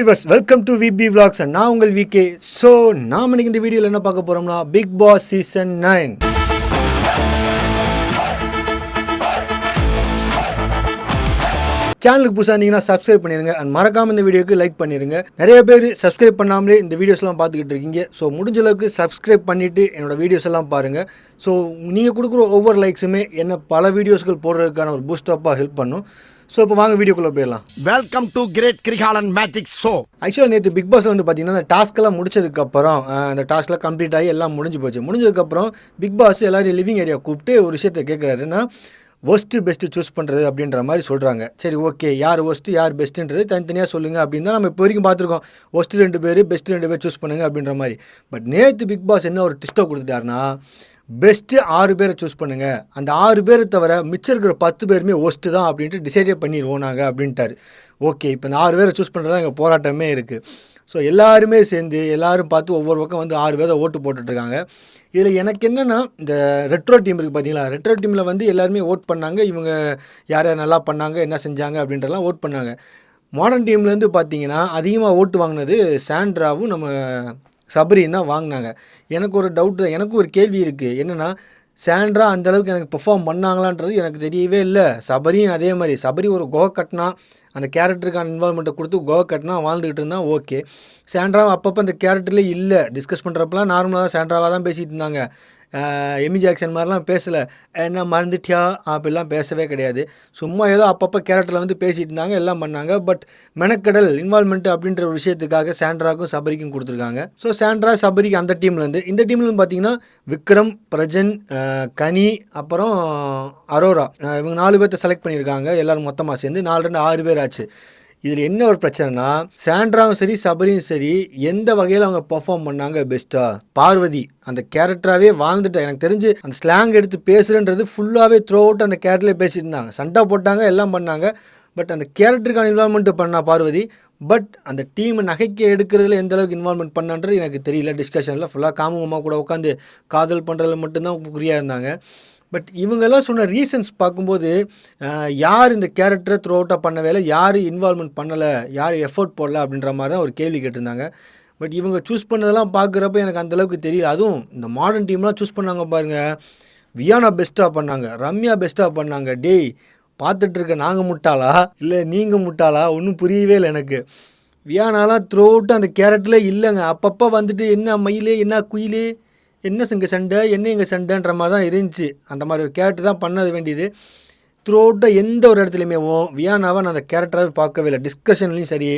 Viewers welcome to VB vlogs and நான் உங்கள் VK so நாம் இன்னைக்கு இந்த வீடியோவில் என்ன பார்க்க போகிறோம்னா பிக் பாஸ் சீசன் நைன் சேனலுக்கு புதுசாக இருந்தீங்கன்னா சப்ஸ்கிரைப் பண்ணிருங்க. அண்ட் மறக்காம இந்த வீடியோக்கு லைக் பண்ணிருங்க. நிறைய பேர் சப்ஸ்கிரைப் பண்ணாமலே இந்த வீடியோஸ்லாம் பார்த்துக்கிட்டு இருக்கீங்க. ஸோ முடிஞ்ச அளவுக்கு சப்ஸ்கிரைப் பண்ணிவிட்டு என்னோட வீடியோஸ் எல்லாம் பாருங்கள் ஸோ நீங்கள் கொடுக்குற ஒவ்வொரு லைக்ஸுமே என்ன பல வீடியோஸ்கள் போடுறதுக்கான ஒரு பூஸ்டப்பாக ஹெல்ப் பண்ணும். ஸோ இப்போ வாங்க வீடியோக்குள்ளே போயிடலாம். Welcome to great Kirikalan magic show ஆக்சுவலாக நேற்று பிக் பாஸ் வந்து பார்த்தீங்கன்னா அந்த டாஸ்க்கெல்லாம் முடிச்சதுக்கப்புறம் அந்த டாஸ்க்லாம் கம்ப்ளீட் ஆகி எல்லாம் முடிஞ்சு போச்சு. முடிஞ்சதுக்கப்புறம் பிக் பாஸ் எல்லாரையும் லிவிங் ஏரியா கூப்பிட்டு ஒரு விஷயத்தை கேட்குறாருன்னா ஒஸ்ட்டு பெஸ்ட்டு சூஸ் பண்ணுறது அப்படின்ற மாதிரி சொல்கிறாங்க சரி ஓகே யார் ஒஸ்ட்டு யார் பெஸ்ட்டுன்றது தனித்தனியாக சொல்லுங்கள் அப்படின்னு தான் நம்ம இப்போ வரைக்கும் பார்த்துருக்கோம் ஒஸ்ட்டு ரெண்டு பேர் பெஸ்ட்டு ரெண்டு பேர் சூஸ் பண்ணுங்க அப்படின்ற மாதிரி. பட் நேற்று பிக் பாஸ் என்ன ஒரு டிஸ்டோ கொடுத்துட்டாருன்னா பெஸ்ட்டு ஆறு பேரை சூஸ் பண்ணுங்கள் அந்த ஆறு பேரை தவிர மிச்சம் இருக்கிற பத்து பேருமே ஒஸ்ட்டு தான் அப்படின்ட்டு டிசைடே பண்ணிடுவோம் நாங்கள் அப்படின்ட்டாரு. ஓகே இப்போ இந்த ஆறு பேரை சூஸ் பண்ணுறது தான் எங்கள் போராட்டமே இருக்குது ஸோ எல்லாருமே சேர்ந்து எல்லாரும் பார்த்து ஒவ்வொரு பக்கம் வந்து ஆறு பேரை ஓட்டு போட்டுட்ருக்காங்க. இதில் எனக்கு என்னென்னா இந்த ரெட்ரோ டீம் இருக்குது பார்த்தீங்களா ரெட்ரோ டீமில் வந்து எல்லாருமே ஓட் பண்ணாங்க. இவங்க யார் யார் நல்லா பண்ணாங்க என்ன செஞ்சாங்க அப்படின்றலாம் ஓட் பண்ணாங்க. மாடர்ன் டீம்லேருந்து பார்த்தீங்கன்னா அதிகமாக ஓட்டு வாங்கினது சாண்ட்ராவும் நம்ம சபரியும் தான் வாங்கினாங்க. எனக்கு ஒரு டவுட் எனக்கும் ஒரு கேள்வி இருக்குது என்னென்னா சாண்ட்ரா அந்த அளவுக்கு எனக்கு பெர்ஃபார்ம் பண்ணாங்களான்றது எனக்கு தெரியவே இல்லை. சபரியும் அதே மாதிரி. சபரி ஒரு கோ கட்டினா அந்த கேரக்டருக்கான இன்வால்மெண்ட்டை கொடுத்து கோ கட்டினா வாழ்ந்துக்கிட்டு இருந்தால் ஓகே சாண்ட்ரா அப்பப்போ அந்த கேரக்டர்லேயே இல்லை. டிஸ்கஸ் பண்ணுறப்பலாம் நார்மலாக தான் சாண்ட்ராவாக தான் பேசிகிட்டு இருந்தாங்க. எமி ஜாக்சன் மாதிரிலாம் பேசலை. என்ன மறந்துட்டியா? அப்படிலாம் பேசவே கிடையாது. சும்மா ஏதோ அப்பப்போ கேரக்டரில் வந்து பேசிகிட்டு இருந்தாங்க எல்லாம் பண்ணாங்க. பட் மெனக்கடல் இன்வால்மெண்ட் அப்படின்ற ஒரு விஷயத்துக்காக சாண்ட்ராக்கும் சபரிக்கும் கொடுத்துருக்காங்க. ஸோ சாண்ட்ரா சபரிக்கு அந்த டீம்லேருந்து இந்த டீம்லேருந்து பார்த்தீங்கன்னா விக்ரம் பிரஜன் கனி அப்புறம் அரோரா. இவங்க நாலு பேர்த்த செலக்ட் பண்ணியிருக்காங்க. எல்லோரும் மொத்தமாக சேர்ந்து நாலு ரெண்டு ஆறு பேர் ஆச்சு. இதில் என்ன ஒரு பிரச்சனைனா சாண்ட்ராவும் சரி சபரியும் சரி எந்த வகையில் அவங்க பெர்ஃபார்ம் பண்ணாங்க பெஸ்ட்டா பார்வதி அந்த கேரக்டராகவே வாழ்ந்துட்டா. எனக்கு தெரிஞ்சு அந்த ஸ்லாங் எடுத்து பேசுகிறன்றது ஃபுல்லாகவே த்ரோ அவுட் அந்த கேரக்டர்லேயே பேசிட்டு இருந்தாங்க. சண்டை போட்டாங்க எல்லாம் பண்ணாங்க. பட் அந்த கேரக்டருக்கான இன்வால்மெண்ட் பண்ணா பார்வதி பட் அந்த டீமை நகைக்க எடுக்கிறதுல எந்த அளவுக்கு இன்வால்மெண்ட் பண்ணான்றது எனக்கு தெரியல. டிஸ்கஷனில் ஃபுல்லாக காமமாக கூட உட்காந்து காதல் பண்ணுறதுல மட்டும்தான் குறியாக இருந்தாங்க. பட் இவங்கெல்லாம் சொன்ன ரீசன்ஸ் பார்க்கும்போது யார் இந்த கேரக்டரை த்ரோ அவுட்டாக பண்ண வேலை யார் இன்வால்மெண்ட் பண்ணலை யார் எஃபோர்ட் போடல அப்படின்ற மாதிரி தான் ஒரு கேள்வி கேட்டிருந்தாங்க. பட் இவங்க சூஸ் பண்ணதெல்லாம் பார்க்குறப்ப எனக்கு அந்த அளவுக்கு தெரியல. அதுவும் இந்த மாடர்ன் டீம்லாம் சூஸ் பண்ணாங்க பாருங்கள் வியானா பெஸ்ட்டாக பண்ணாங்க ரம்யா பெஸ்ட்டாக பண்ணாங்க. டேய் பார்த்துட்டு இருக்க நாங்கள் முட்டாளா? இல்லை நீங்கள் முட்டாளா? ஒன்றும் புரியவே இல்லை எனக்கு. வியானாலாம் த்ரோ அவுட்டு அந்த கேரட்டில் இல்லைங்க. அப்பப்போ வந்துட்டு என்ன மயிலே என்ன குயிலே என்ன இங்கே சண்டை? என்ன இங்கே சண்டைன்ற மாதிரி தான் இருந்துச்சு. அந்த மாதிரி ஒரு கேரக்டர் தான் பண்ணது வேண்டியது. த்ரூ அவுட்டாக எந்த ஒரு இடத்துலையுமே வியானாவை நான் அந்த கேரக்டராகவே பார்க்கவே இல்லை. டிஸ்கஷன்லேயும் சரி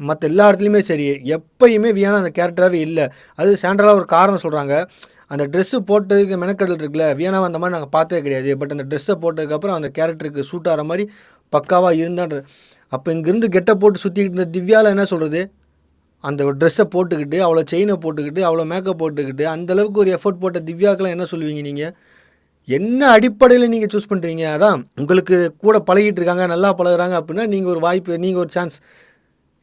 மற்ற எல்லா இடத்துலையுமே சரி எப்பயுமே வியானா அந்த கேரக்டராகவே இல்லை. அது சாண்ட்ரலாக ஒரு காரணம் சொல்கிறாங்க அந்த ட்ரெஸ்ஸு போட்டதுக்கு மெனக்கடல் இருக்குல்ல வியானாவை அந்த மாதிரி நாங்கள் பார்த்தே கிடையாது. பட் அந்த ட்ரெஸ்ஸை போட்டதுக்கப்புறம் அந்த கேரக்டருக்கு சூட் ஆகிற மாதிரி பக்காவாக இருந்தான்ற அப்போ இங்கேருந்து கெட்ட போட்டு சுற்றிக்கிட்டு இருந்த திவ்யாவில் என்ன சொல்கிறது அந்த ஒரு ட்ரெஸ்ஸை போட்டுக்கிட்டு அவ்வளோ செயினை போட்டுக்கிட்டு அவ்வளோ மேக்கப் போட்டுக்கிட்டு அந்த அளவுக்கு ஒரு எஃபோர்ட் போட்ட திவ்யாக்கெல்லாம் என்ன சொல்லுவீங்க நீங்கள் என்ன அடிப்படையில் நீங்கள் சூஸ் பண்ணுறீங்க அதான் உங்களுக்கு கூட பழகிட்டு இருக்காங்க நல்லா பழகுறாங்க அப்படின்னா நீங்கள் ஒரு வாய்ப்பு நீங்கள் ஒரு சான்ஸ்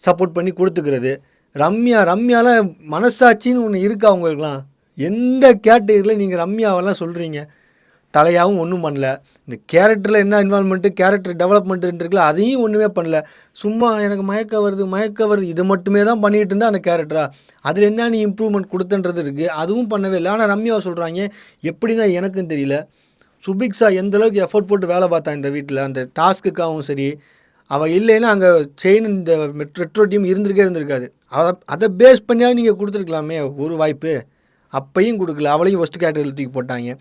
சப்போர்ட் பண்ணி கொடுத்துக்கிறது. ரம்யா ரம்யாலாம் மனசாட்சின்னு ஒன்று இருக்கா அவங்களுக்குலாம் எந்த கேட்டகரியில் நீங்கள் ரம்யாவெல்லாம் சொல்கிறீங்க தலையாகவும் ஒன்றும் பண்ணல. இந்த கேரக்டரில் என்ன இன்வால்மெண்ட்டு கேரக்டர் டெவலப்மெண்ட்டுன்னு இருக்குல்ல அதையும் ஒன்றுமே பண்ணல. சும்மா எனக்கு மயக்க வருது மயக்க வருது இது மட்டுமே தான் பண்ணிகிட்டு இருந்தா அந்த கேரக்டரா அதில் என்ன நீ இம்ப்ரூவ்மெண்ட் கொடுத்துன்றது இருக்குது அதுவும் பண்ணவே இல்லை. ஆனால் ரம்யாவை சொல்கிறாங்க எப்படி தான் எனக்கும் தெரியல. சுபிக்ஸா எந்த அளவுக்கு எஃபோர்ட் போட்டு வேலை பார்த்தா இந்த வீட்டில் அந்த டாஸ்க்குக்காகவும் சரி. அவள் இல்லைன்னா அங்கே செயின் இந்த மெட்ரோ டீம் இருந்திருக்கே இருந்திருக்காது. அதை அதை பேஸ் பண்ணியாவது நீங்கள் கொடுத்துருக்கலாமே ஒரு வாய்ப்பு. அப்பையும் கொடுக்கல அவளையும் ஒஸ்ட் கேட்டகரியில் தூக்கி போட்டாங்க.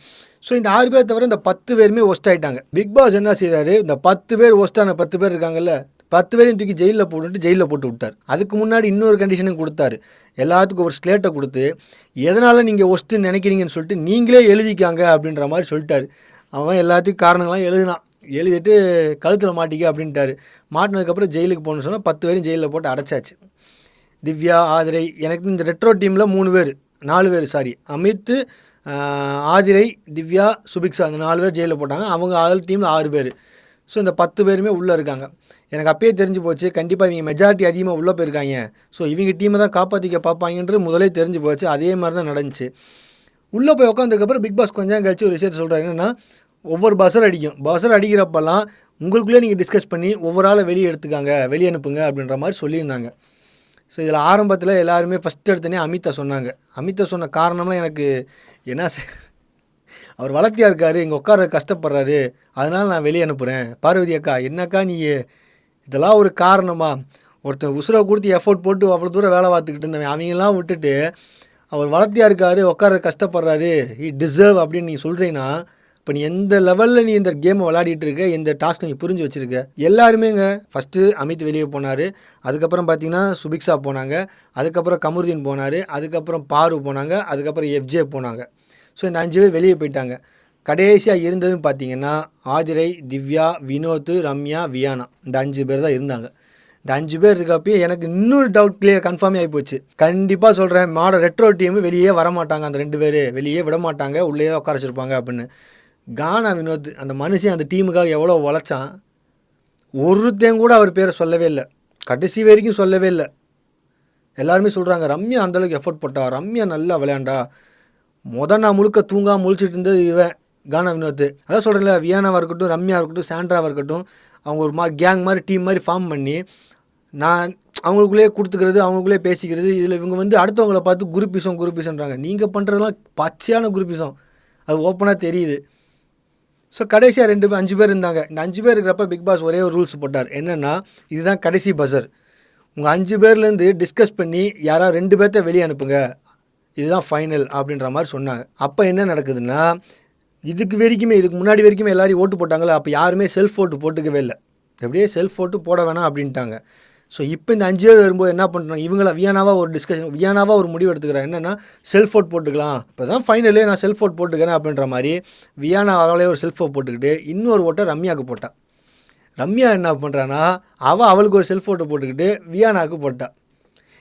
ஸோ இந்த ஆறு பேர் தவிர இந்த பத்து பேருமே ஒஸ்ட் ஆகிட்டாங்க பிக் பாஸ் என்ன செய்கிறாரு இந்த பத்து பேர் ஒஸ்டான பத்து பேர் இருக்காங்கல்ல பத்து பேரையும் தூக்கி ஜெயிலில் போட்டுட்டு ஜெயிலில் போட்டு விட்டார். அதுக்கு முன்னாடி இன்னொரு கண்டிஷனும் கொடுத்தாரு. எல்லாத்துக்கும் ஒரு ஸ்லேட்டை கொடுத்து எதனால் நீங்கள் ஒஸ்ட்டுன்னு நினைக்கிறீங்கன்னு சொல்லிட்டு நீங்களே எழுதிக்காங்க அப்படின்ற மாதிரி சொல்லிட்டாரு. அவன் எல்லாத்துக்கும் காரணங்களாம் எழுதினான். எழுதிட்டு கழுத்தில் மாட்டிக்க அப்படின்ட்டாரு. மாட்டினதுக்கப்புறம் ஜெயிலுக்கு போகணும்னு சொன்னால் பத்து பேரும் ஜெயிலில் போட்டு அடைச்சாச்சு. திவ்யா ஆதிரை எனக்கு இந்த ரெட்ரோ டீமில் மூணு பேர். நாலு பேர் சாரி அமித் ஆதிரை திவ்யா சுபிக்ஷா அந்த நாலு பேர் ஜெயிலில் போட்டாங்க. அவங்க அதில் டீமில் ஆறு பேர். ஸோ இந்த பத்து பேருமே உள்ளே இருக்காங்க. எனக்கு அப்பயே தெரிஞ்சு போச்சு. கண்டிப்பாக இவங்க மெஜாரிட்டி அதிகமாக உள்ளே போயிருக்காங்க. ஸோ இவங்க டீமை தான் காப்பாற்றிக்க பார்ப்பாங்கன்றது முதலே தெரிஞ்சு போச்சு. அதே மாதிரி தான் நடந்துச்சு. உள்ளே போய் உட்காந்துக்கப்புறம் பிக் பாஸ் கொஞ்சம் கழிச்சு ஒரு விஷயத்த சொல்கிறாரு என்னென்னா ஒவ்வொரு பஸ்ஸர் அடிக்கும். பஸ்ஸர் அடிக்கிறப்பெல்லாம் உங்களுக்குள்ளே நீங்கள் டிஸ்கஸ் பண்ணி ஒவ்வொரு ஆளை வெளியே எடுத்துக்காங்க. வெளியே அனுப்புங்க அப்படின்ற மாதிரி சொல்லியிருந்தாங்க. ஸோ இதில் ஆரம்பத்தில் எல்லாருமே ஃபஸ்ட் எடுத்தனே அமிதா சொன்னாங்க. அமிதா சொன்ன காரணம்லாம் எனக்கு என்ன அவர் வளர்த்தியா இருக்காரு இங்கே உட்கார கஷ்டப்படுறாரு அதனால் நான் வெளியே அனுப்புகிறேன் பார்வதி அக்கா என்னக்கா நீ? இதெல்லாம் ஒரு காரணமா? ஒருத்தன் உசுரை கொடுத்து எஃபோர்ட் போட்டு அவ்வளோ தூரம் வேலை பார்த்துக்கிட்டு இருந்தவன் அவங்கெல்லாம் விட்டுட்டு அவர் வளர்த்தியா இருக்காரு உட்கார கஷ்டப்படுறாரு இ டிசர்வ் அப்படின்னு நீ சொல்கிறீங்கன்னா இப்போ நீ எந்த லெவலில் நீ இந்த கேமை விளையாடிட்டு இருக்க இந்த டாஸ்க் நீ புரிஞ்சு வச்சிருக்க? எல்லாருமேங்க. ஃபஸ்ட்டு அமித் வெளியே போனார். அதுக்கப்புறம் பார்த்தீங்கன்னா சுபிக்ஷா போனாங்க. அதுக்கப்புறம் கமருதீன் போனார். அதுக்கப்புறம் பாரு போனாங்க. அதுக்கப்புறம் எஃப்ஜே போனாங்க. ஸோ இந்த அஞ்சு பேர் வெளியே போயிட்டாங்க. கடைசியாக இருந்ததுன்னு பார்த்தீங்கன்னா ஆதிரை திவ்யா வினோத் ரம்யா வியானா. இந்த அஞ்சு பேர் தான் இருந்தாங்க. இந்த அஞ்சு பேர் இருக்கப்பயே எனக்கு இன்னொரு டவுட் கிளியர் கன்ஃபார்மே ஆகி போச்சு. கண்டிப்பாக சொல்கிறேன் மாட ரெட்ரோ டீம் வெளியே வர மாட்டாங்க அந்த ரெண்டு பேர் வெளியே விட மாட்டாங்க உள்ளே தான் உட்கார வச்சுருப்பாங்க அப்படின்னு. கானா வினோத் அந்த மனுஷன் அந்த டீமுக்காக எவ்வளோ உழைச்சான் ஒருத்தன் கூட அவர் பேரை சொல்லவே இல்லை. கடைசி வரைக்கும் சொல்லவே இல்லை. எல்லாருமே சொல்கிறாங்க ரம்யா அந்தளவுக்கு எஃபோர்ட் போட்டா ரம்யா நல்லா விளையாண்டா. மொதல் நான் முழுக்க தூங்காமல் முழிச்சிட்டு இருந்தது இவன் கானா வினோத். அதான் சொல்கிறேன்ல வியானாவாக இருக்கட்டும் ரம்யா இருக்கட்டும் சாண்ட்ராவாக இருக்கட்டும் அவங்க ஒரு மாதிரி கேங் மாதிரி டீம் மாதிரி ஃபார்ம் பண்ணி நான் அவங்களுக்குள்ளேயே கொடுத்துக்கிறது அவங்களுக்குள்ளே பேசிக்கிறது இதில் இவங்க வந்து அடுத்தவங்கள பார்த்து குரூப்பிசம் குரூப்பிசம்ன்றாங்க நீங்கள் பண்ணுறதெல்லாம் பச்சையான குரூப்பிசம் அது ஓப்பனாக தெரியுது. ஸோ கடைசியாக ரெண்டு பேர் அஞ்சு பேர் இருந்தாங்க. இந்த அஞ்சு பேர் இருக்கிறப்ப பிக் பாஸ் ஒரே ஒரு ரூல்ஸ் போட்டார். என்னென்னா இதுதான் கடைசி பஸர் உங்கள் அஞ்சு பேர்லேருந்து டிஸ்கஸ் பண்ணி யாராவது ரெண்டு பேர்த்த வெளியே அனுப்புங்க. இதுதான் ஃபைனல் அப்படின்ற மாதிரி சொன்னாங்க. அப்போ என்ன நடக்குதுன்னா இதுக்கு வரைக்குமே இதுக்கு முன்னாடி வரைக்குமே எல்லோரும் ஓட்டு போட்டாங்களே அப்போ யாருமே செல்ஃப் ஓட்டு போட்டுக்கவே இல்லை. எப்படியே செல்ஃப் ஓட்டு போட வேணாம் அப்படின்ட்டாங்க. ஸோ இப்போ இந்த அஞ்சு பேர் வரும்போது என்ன பண்ணுறாங்க இவங்கள வியானாவாக ஒரு டிஸ்கஷன் வியானாவாக ஒரு முடிவு எடுத்துக்கிறாங்க. என்னென்னா செல்ஃப் ஓட் போட்டுக்கலாம். இப்போ தான் ஃபைனலே நான் செல்ஃப் ஓட் போட்டுக்கிறேன் அப்படின்ற மாதிரி வியானா அவளே ஒரு செல்ஃப் ஓட் போட்டுக்கிட்டு இன்னொரு ஓட்டை ரம்யாவுக்கு போட்டான் ரம்யா என்ன பண்ணுறான்னா அவள் அவளுக்கு ஒரு செல்ஃப் ஓட்டை போட்டுக்கிட்டு வியானாவுக்கு போட்டாள்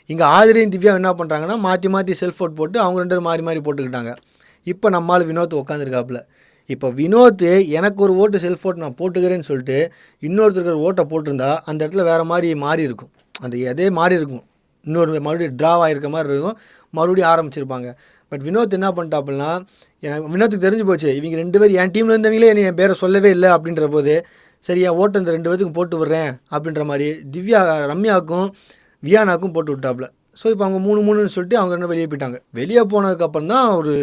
இங்கே ஆதிரியும் திவ்யா என்ன பண்ணுறாங்கன்னா மாற்றி மாற்றி செல்ஃப் ஓட் போட்டு அவங்க ரெண்டு பேரும் மாறி மாறி போட்டுக்கிட்டாங்க. இப்போ நம்மால் வினோத் உட்காந்துருக்காப்புல இப்போ வினோத் எனக்கு ஒரு ஓட்டு செல்ஃப் ஓட்டு நான் போட்டுக்கிறேன்னு சொல்லிட்டு இன்னொருத்தருக்கு ஓட்டை போட்டிருந்தா அந்த இடத்துல வேறு மாதிரி மாறி இருக்கும். அந்த எதே மாறி இருக்கும். இன்னொரு மறுபடியும் ட்ராவ் ஆகிருக்க மாதிரி இருக்கும். மறுபடியும் ஆரம்பிச்சிருப்பாங்க. பட் வினோத் என்ன பண்ணிட்டாப்புலனா எனக்கு வினோத்துக்கு தெரிஞ்சு போச்சு. இவங்க ரெண்டு பேர் என் டீமில் இருந்தவங்களே என்னை என் பேரை சொல்லவே இல்லை அப்படின்ற போது சரி என் ஓட்டை இந்த ரெண்டு பேத்துக்கும் போட்டு விட்றேன் அப்படின்ற மாதிரி திவ்யா ரம்யாவுக்கும் வியானாக்கும் போட்டு விட்டாப்புல. ஸோ இப்போ அவங்க மூணு மூணுன்னு சொல்லிட்டு அவங்க ரெண்டு வெளியே போயிட்டாங்க. வெளியே போனதுக்கப்புறம் தான் ஒரு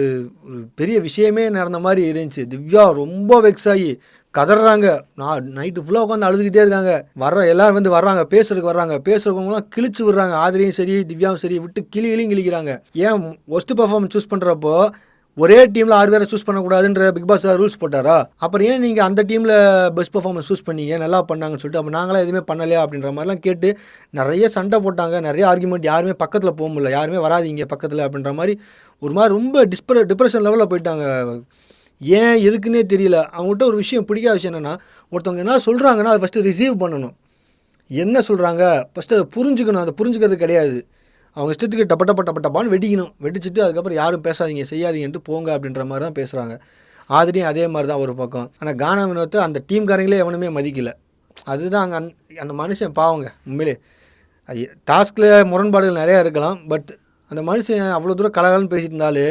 ஒரு பெரிய விஷயமே நடந்த மாதிரி இருந்துச்சு. திவ்யா ரொம்ப வெக்ஸ் ஆகி கதறாங்க. நான் நைட்டு ஃபுல்லாக உட்காந்து அழுதுகிட்டே இருக்காங்க. வர்ற எல்லாரும் வந்து வர்றாங்க பேசுறதுக்கு வர்றாங்க. பேசுறவங்களாம் கிழிச்சு விடுறாங்க. ஆதிரியும் சரி திவ்யாவும் சரி விட்டு கிளி கிளியும் கிழிக்கிறாங்க. ஏன் ஒஸ்ட் பர்ஃபார்மன்ஸ் சூஸ் பண்ணுறப்போ ஒரே டீமில் ஆறு பேரை சூஸ் பண்ணக்கூடாதுன்ற பிக் பாஸ் ரூல்ஸ் போட்டாரா? அப்புறம் ஏன் நீங்கள் அந்த டீமில் பெஸ்ட் பர்ஃபார்மன்ஸ் சூஸ் பண்ணீங்க? நல்லா பண்ணாங்கன்னு சொல்லிட்டு அப்போ நாங்களாம் எதுவுமே பண்ணலையா அப்படின்ற மாதிரிலாம் கேட்டு நிறைய சண்டை போட்டாங்க. நிறைய ஆர்குமெண்ட் யாருமே பக்கத்தில் போக முடியல. யாருமே வராதீங்க பக்கத்தில் அப்படின்ற மாதிரி ஒரு மாதிரி ரொம்ப டிஸ்பர டிப்ரெஷன் லெவலில் போயிட்டாங்க. ஏன் எதுக்குன்னே தெரியல. அவங்ககிட்ட ஒரு விஷயம் பிடிக்காத விஷயம் என்னென்னா ஒருத்தவங்க என்ன சொல்கிறாங்கன்னா அதை ஃபஸ்ட்டு ரிசீவ் பண்ணணும். என்ன சொல்கிறாங்க ஃபஸ்ட்டு அதை புரிஞ்சுக்கணும். அதை புரிஞ்சுக்கிறது கிடையாது. அவங்க இஷ்டத்துக்கு டப்ப டப்ப டப்ப டப்பான்னு வெடிக்கணும். வெடிச்சிட்டு அதுக்கப்புறம் யாரும் பேசாதீங்க செய்யாதீங்கன்ட்டு போங்க அப்படின்ற மாதிரி தான் பேசுகிறாங்க ஆதிரியும் அதே மாதிரி தான் ஒரு பக்கம். ஆனால் கானா வினோத்தை அந்த டீம்காரங்களே எவனுமே மதிக்கல. அதுதான் அங்கே அந்த மனுஷன் பாவங்க உண்மையிலே. டாஸ்கில் முரண்பாடுகள் நிறையா இருக்கலாம் பட் அந்த மனுஷன் அவ்வளோ தூரம் கலகலன்னு பேசிட்டு இருந்தாலே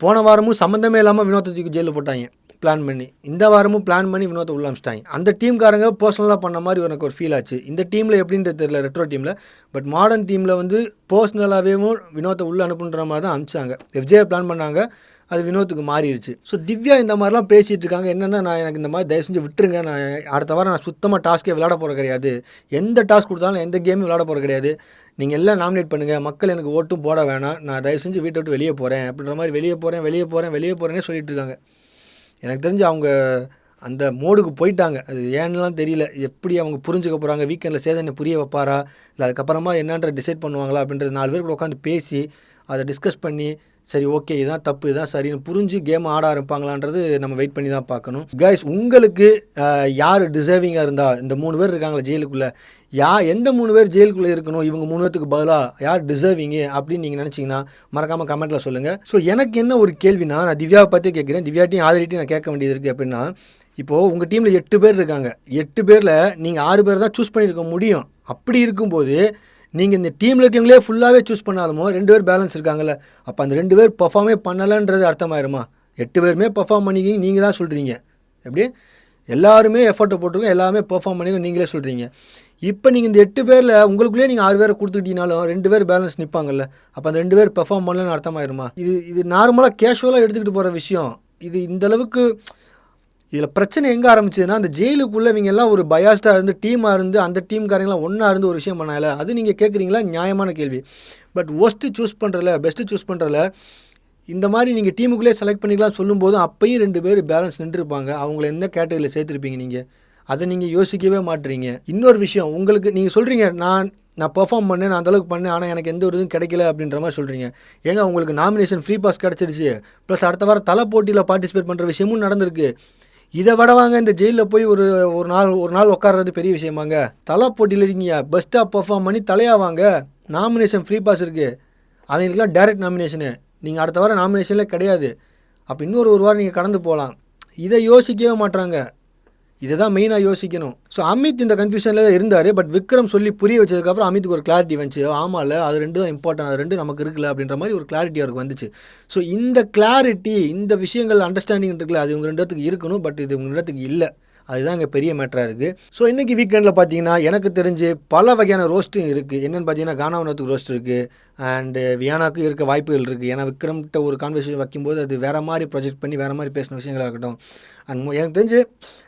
போன வாரமும் சம்மந்தமே இல்லாமல் வினோத்தை தூக்கி ஜெயிலில் போட்டாங்க. பிளான் பண்ணி. இந்த வாரமும் பிளான் பண்ணி வினோத்தை உள்ள அமிச்சிட்டாங்க. அந்த டீம்காரங்க பர்சனலாக பண்ண மாதிரி எனக்கு ஒரு ஃபீல் ஆச்சு. இந்த டீமில் எப்படின்றது தெரியல ரெட்ரோ டீமில் பட் மாடர்ன் டீமில் வந்து பர்சனலாகவே வினோத்தை உள்ள அனுப்புன்ற மாதிரி தான் அமிச்சாங்க. எஃப்ஜே பிளான் பண்ணாங்க. அது வினோத்துக்கு மாறிடுச்சு. ஸோ திவ்யா இந்த மாதிரிலாம் பேசிகிட்டு இருக்காங்க. என்னென்னா நான் எனக்கு இந்த மாதிரி தயவு செஞ்சு விட்டுருங்க. நான் அடுத்த வாரம் நான் சுத்தமாக டாஸ்க்கே விளாட போகிற கிடையாது. எந்த டாஸ்க் கொடுத்தாலும் எந்த கேமும் விளாட போகிற கிடையாது. நீங்கள் எல்லாம் நாமினேட் பண்ணுங்கள் மக்கள் எனக்கு ஓட்டும் போட வேணாம். நான் தயவு செஞ்சு வீட்டை விட்டு வெளியே போகிறேன் அப்படின்ற மாதிரி வெளியே போகிறேன் வெளியே போகிறேன் வெளியே போகிறேன்னே சொல்லிட்டு இருக்காங்க. எனக்கு தெரிஞ்சு அவங்க அந்த மோடுக்கு போயிட்டாங்க. அது ஏன்னுலாம் தெரியல. எப்படி அவங்க புரிஞ்சுக்க போகிறாங்க வீக்கெண்டில் சேதனை புரிய வைப்பாரா? இல்லை அதுக்கப்புறமா என்னன்ற டிசைட் பண்ணுவாங்களா? அப்படின்றது நாலு பேர் கூட உட்காந்து பேசி அதை டிஸ்கஸ் பண்ணி சரி ஓகே இதான் தப்பு இதான் சரின்னு புரிஞ்சு கேம் ஆட ஆரம்பிப்பாங்களான்றது நம்ம வெயிட் பண்ணி தான் பார்க்கணும். கைஸ் உங்களுக்கு யார் டிசர்விங்காக இருந்தால் இந்த மூணு பேர் இருக்காங்களா ஜெயிலுக்குள்ளே யா எந்த மூணு பேர் ஜெயிலுக்குள்ளே இருக்கணும் இவங்க மூணு பேர்த்துக்கு பதிலாக யார் டிசர்விங்கு அப்படின்னு நீங்கள் நினச்சிங்கன்னா மறக்காமல் கமெண்ட்டில் சொல்லுங்கள் ஸோ எனக்கு என்ன ஒரு கேள்வினா நான் திவ்யாவை பற்றி கேட்குறேன். திவ்யாட்டையும் ஆதரிட்டையும் நான் கேட்க வேண்டியது இருக்குது அப்படின்னா இப்போது உங்கள் டீமில் எட்டு பேர் இருக்காங்க. எட்டு பேரில் நீங்கள் ஆறு பேர் தான் சூஸ் பண்ணியிருக்க முடியும். அப்படி இருக்கும்போது நீங்கள் இந்த டீமில் இருக்கவங்களே ஃபுல்லாகவே சூஸ் பண்ணாலுமோ ரெண்டு பேர் பேலன்ஸ் இருக்காங்கல்ல அப்போ அந்த ரெண்டு பேர் பர்ஃபார்மே பண்ணலைன்றது அர்த்தமாயிருமா? எட்டு பேருமே பர்ஃபார்ம் பண்ணிக்கிங்க நீங்கள் தான் சொல்கிறீங்க எப்படி? எல்லாருமே எஃபர்ட்டை போட்டிருக்கோம் எல்லாமே பெர்ஃபார்ம் பண்ணி நீங்களே சொல்கிறீங்க இப்போ நீங்கள் இந்த எட்டு பேரில் உங்களுக்குள்ளேயே நீங்கள் ஆறு பேரை கொடுத்துக்கிட்டீங்கனாலும் ரெண்டு பேர் பேலன்ஸ் நிற்பாங்கல்ல அப்போ அந்த ரெண்டு பேர் பெர்ஃபார்ம் பண்ணலன்னு அர்த்தமாயிருமா? இது இது நார்மலாக கேஷுவலாக எடுத்துக்கிட்டு போகிற விஷயம். இது இந்த அளவுக்கு இதில் பிரச்சனை எங்கே ஆரம்பிச்சதுன்னா அந்த ஜெயிலுக்குள்ளே இவங்க எல்லாம் ஒரு பயாஸ்டாக இருந்து டீமாக இருந்து அந்த டீம்காரங்களாம் ஒன்றா இருந்து ஒரு விஷயம் பண்ணல அது நீங்கள் கேட்குறீங்களா நியாயமான கேள்வி. பட் ஒஸ்ட்டு சூஸ் பண்ணுறல பெஸ்ட்டு சூஸ் பண்ணுறல இந்த மாதிரி நீங்கள் டீமுக்குள்ளே செலக்ட் பண்ணிக்கலாம் சொல்லும்போது அப்பையும் ரெண்டு பேர் பேலன்ஸ் நின்றுருப்பாங்க. அவங்கள எந்த கேட்டகரியில் சேர்த்துருப்பீங்க நீங்கள் அதை நீங்கள் யோசிக்கவே மாட்டுறீங்க இன்னொரு விஷயம் உங்களுக்கு நீங்கள் சொல்கிறீங்க நான் நான் பெர்ஃபார்ம் பண்ணேன் நான் அந்தளவுக்கு பண்ணேன் ஆனால் எனக்கு எந்த ஒரு இதுவும் கிடைக்கல அப்படின்ற மாதிரி சொல்கிறீங்க ஏங்க உங்களுக்கு நாமினேஷன் ஃப்ரீ பாஸ் கிடச்சிருச்சு. ப்ளஸ் அடுத்த வாரம் தலை போட்டியில் பார்ட்டிசிபேட் பண்ணுற விஷயமும் நடந்திருக்கு. இதை விட வாங்க இந்த ஜெயிலில் போய் ஒரு ஒரு நாள் ஒரு நாள் உட்கார்றது பெரிய விஷயமாங்க. தலை போட்டியில் இருக்கீங்க. பெஸ்ட்டாக பெர்ஃபார்ம் பண்ணி தலையாவாங்க நாமினேஷன் ஃப்ரீ பாஸ் இருக்குது அவங்களுக்குலாம் டைரக்ட் நாமினேஷனு நீங்கள் அடுத்த வாரம் நாமினேஷனில் கிடையாது. அப்போ இன்னொரு ஒரு வாரம் நீங்கள் கடந்து போகலாம். இதை யோசிக்கவே மாட்றாங்க. இதை தான் மெயினாக யோசிக்கணும். ஸோ அமித் இந்த கன்ஃபியூஷனில் தான் இருந்தார் பட் விக்ரம் சொல்லி புரிய வச்சதுக்கப்புறம் அமித்துக்கு ஒரு கிளாரிட்டி வந்துச்சு. ஆமாம்ல அது ரெண்டு தான் இம்பார்ட்டன் அது ரெண்டு நமக்கு இருக்குல்ல அப்படின்ற மாதிரி ஒரு கிளாரிட்டி அவருக்கு வந்துச்சு. ஸோ இந்த கிளாரிட்டி இந்த விஷயங்கள் அண்டர்ஸ்டாண்டிங் இருக்குல்ல அது இவங்க ரெண்டு இடத்துக்கு இருக்கணும் பட் இது இவங்க இடத்துக்கு இல்லை. அதுதான் இங்கே பெரிய மேட்டராக இருக்குது ஸோ இன்றைக்கி வீக்கெண்டில் பார்த்தீங்கன்னா எனக்கு தெரிஞ்சு பல வகையான ரோஸ்ட்டும் இருக்குது என்னென்னு பார்த்தீங்கன்னா கானாவனத்துக்கு ரோஸ்ட் இருக்குது அண்டு வியானாக்கு uh, இருக்க வாய்ப்புகள் இருக்குது ஏன்னா விக்ரம்கிட்ட ஒரு கான்வர்சேஷன் வைக்கும்போது அது வேறு மாதிரி ப்ரொஜெக்ட் பண்ணி வேறு மாதிரி பேசின விஷயங்களாக இருக்கட்டும். அண்ட் எனக்கு தெரிஞ்சு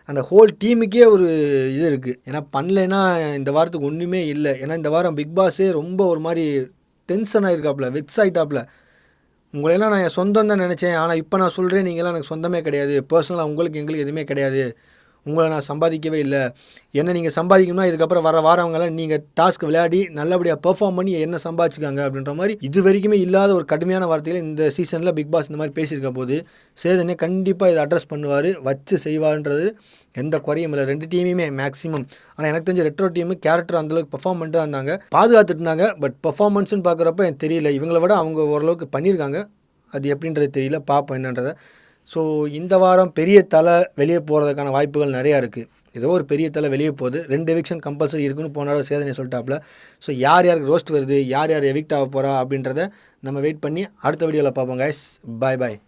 அந்த ஹோல் டீமுக்கே ஒரு இது இருக்குது ஏன்னா பண்ணலைன்னா இந்த வாரத்துக்கு ஒன்றுமே இல்லை. ஏன்னா இந்த வாரம் பிக் பாஸே ரொம்ப ஒரு மாதிரி டென்ஷன் ஆகிருக்காப்புல வெக்ஸ் ஆகிட்டாப்புல உங்களையெல்லாம் நான் என் சொந்தம் தான் நினச்சேன். ஆனால் இப்போ நான் சொல்கிறேன் நீங்களாம் எனக்கு சொந்தமே கிடையாது. பர்சனலாக உங்களுக்கு எங்களுக்கு எதுவுமே கிடையாது. உங்களை நான் சம்பாதிக்கவே இல்லை. என்ன நீங்கள் சம்பாதிக்கணும்னா இதுக்கப்புறம் வர வரவங்களாம் நீங்கள் டாஸ்க் விளையாடி நல்லபடியாக பெர்ஃபார்ம் பண்ணி என்ன சம்பாதிச்சுக்காங்க அப்படின்ற மாதிரி இது வரைக்குமே இல்லாத ஒரு கடுமையான வார்த்தையில் இந்த சீசனில் பிக் பாஸ் இந்த மாதிரி பேசியிருக்க போது சேதனே கண்டிப்பாக இதை அட்ரஸ் பண்ணுவார் வச்சு செய்வார்ன்றது எந்த குறையும் இல்லை. ரெண்டு டீமுமே மேக்ஸிமம் ஆனால் எனக்கு தெரிஞ்ச ரெட்ரோ டீமு கேரக்டர் அந்தளவுக்கு பெர்ஃபார்மெண்ட்டாக இருந்தாங்க. பாதுகாத்துட்டு இருந்தாங்க. பட் பெர்ஃபார்மன்ஸ்னு பார்க்குறப்ப எனக்கு தெரியல. இவங்கள விட அவங்க ஓரளவுக்கு பண்ணியிருக்காங்க. அது எப்படின்றது தெரியல. பார்ப்போம் என்னன்றதை. ஸோ இந்த வாரம் பெரிய தலை வெளியே போகிறதுக்கான வாய்ப்புகள் நிறையா இருக்குது ஏதோ ஒரு பெரிய தலை வெளியே போகுது. ரெண்டு எவிக்ஷன் கம்பல்சரி இருக்குன்னு போன சேதனை சொல்லிட்டாப்புல. ஸோ யார் யாருக்கு ரோஸ்ட் வருது? யார் யார் எவிக்ட் ஆக போகிறா அப்படின்றத நம்ம வெயிட் பண்ணி அடுத்த வீடியோவில் பார்ப்போம் கைஸ் பாய் பாய்